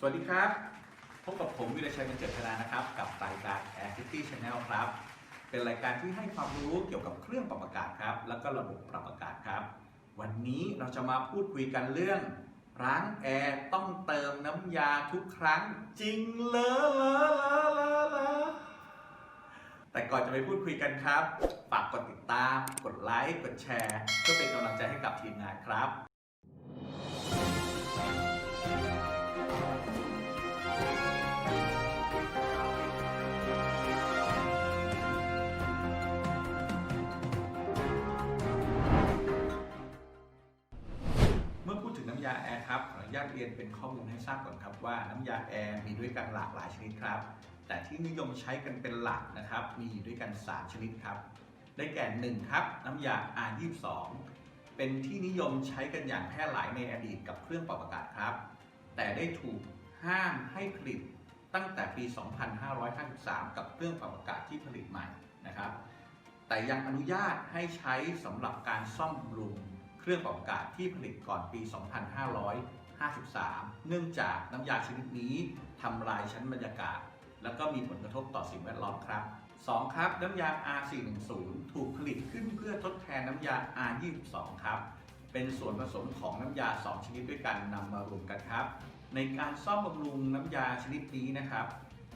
สวัสดีครับ พบกับผมวิรชัยบรรเจิดธนานะครับ กับรายการ Air City Channel ครับ เป็นรายการที่ให้ความรู้เกี่ยวกับเครื่องปรับอากาศครับ แล้วก็ระบบปรับอากาศครับ วันนี้เราจะมาพูดคุยกันเรื่อง ร้านแอร์ต้องเติมน้ำยาทุกครั้งจริงเลยแต่ก่อนจะไปพูดคุยกันครับ ฝากกดติดตาม กดไลค์ กดแชร์เพื่อเป็นกำลังใจให้กับทีมงานครับาแอร์ครับขออนุญาตเรียนเป็นข้อมูลให้ทราบก่อนครับว่าน้ำยาแอร์มีด้วยกันหลากหลายชนิดครับ แต่ที่นิยมใช้กันเป็นหลักนะครับ มีอยู่ด้วยกัน 3 ชนิดครับ ได้แก่ 1 ครับ น้ำยา R22 เป็นที่นิยมใช้กันอย่างแพร่หลายในอดีตกับเครื่องปรับอากาศครับ แต่ได้ถูกห้ามให้ผลิตตั้งแต่ปี 2553 กับเครื่องปรับอากาศที่ผลิตใหม่นะครับ แต่ยังอนุญาตให้ใช้สำหรับการซ่อมบำรุง เครื่องปรับอากาศที่ผลิตก่อนปี 2553 เนื่องจากน้ำยาชนิดนี้ทำลายชั้นบรรยากาศ แล้วก็มีผลกระทบต่อสิ่งแวดล้อมครับ 2. ครับ น้ำยา R410 ถูกผลิตขึ้นเพื่อทดแทนน้ำยา R22 ครับ เป็นส่วนผสมของน้ำยา 2 ชนิดด้วยกันนำมารวมกันครับ ในการซ่อมบำรุงน้ำยาชนิดนี้นะครับ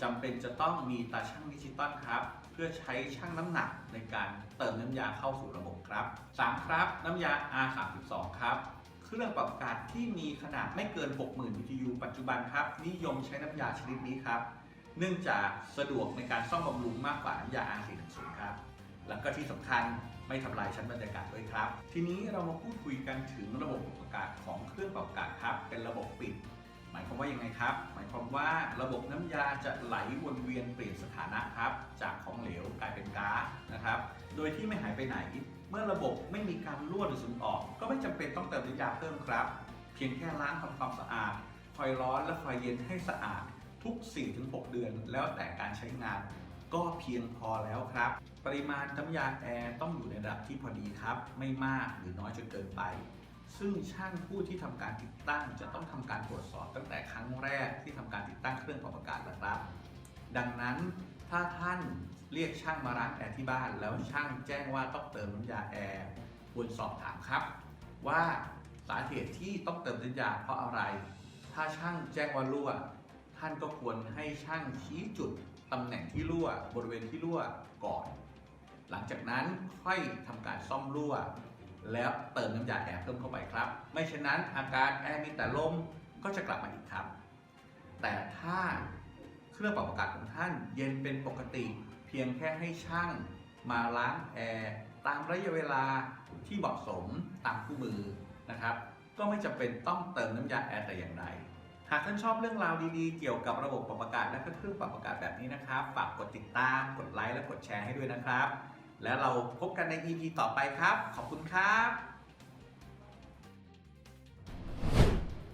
จำเป็นจะต้องมีตาช่างดิจิตอลครับ เพื่อใช้ชั่งน้ำหนักในการเติมน้ำยาเข้าสู่ระบบครับ 3. ครับ น้ำยา R32 ครับ เครื่องปรับอากาศที่มีขนาดไม่เกิน 60,000 BTU ปัจจุบันครับ นิยมใช้น้ำยาชนิดนี้ครับ เนื่องจากสะดวกในการซ่อมบำรุงมากกว่าน้ำยา R40 ครับแล้วก็ที่สำคัญไม่ทำลายชั้นบรรยากาศด้วยครับ ทีนี้เรามาพูดคุยกันถึงระบบปรับอากาศของเครื่องปรับอากาศครับ เป็นระบบปิด หมายความว่ายังไงครับ หมายความว่าระบบน้ำยาจะไหลวนเวียนเปลี่ยนสถานะครับ จากของเหลวกลายเป็นก๊าซนะครับ โดยที่ไม่หายไปไหน เมื่อระบบไม่มีการรั่วหรือซึมออก ก็ไม่จำเป็นต้องเติมน้ำยาเพิ่มครับ เพียงแค่ล้างทำความสะอาด คอยร้อนและคอยเย็นให้สะอาดทุก 4-6 เดือน แล้วแต่การใช้งานก็เพียงพอแล้วครับ ปริมาณน้ำยาแอร์ต้องอยู่ในระดับที่พอดีครับ ไม่มากหรือน้อยจนเกินไป ซึ่งช่างผู้ที่ทำการติดตั้งจะต้องทำการตรวจสอบตั้งแต่ครั้งแรกที่ทำการติดตั้งเครื่องปรับอากาศแล้วครับ ดังนั้นถ้าท่านเรียกช่างมาล้างแอร์ที่บ้าน แล้วช่างแจ้งว่าต้องเติมน้ำยาแอร์ควรสอบถามครับ ว่าสาเหตุที่ต้องเติมน้ำยาเพราะอะไร ถ้าช่างแจ้งว่ารั่ว ท่านก็ควรให้ช่างชี้จุดตำแหน่งที่รั่ว บริเวณที่รั่วก่อน หลังจากนั้นค่อยทำการซ่อมรั่ว แล้วเติมน้ำยาแอร์เพิ่มเข้าไปครับ ไม่เช่นนั้นอาการแอร์มีแต่ลมก็จะกลับมาอีกครับ แต่ถ้าเครื่องปรับอากาศของท่านเย็นเป็นปกติ เพียงแค่ให้ช่างมาล้างแอร์ตามระยะเวลาที่เหมาะสมตามคู่มือนะครับ ก็ไม่จำเป็นต้องเติมน้ำยาแอร์แต่อย่างใดหากท่านชอบเรื่องราวดีๆ เกี่ยวกับระบบปรับอากาศและเครื่องปรับอากาศแบบนี้นะครับ ฝากกดติดตาม กดไลค์และกดแชร์ให้ด้วยนะครับ แล้วเราพบกันใน EP ต่อไปครับ ขอบคุณครับ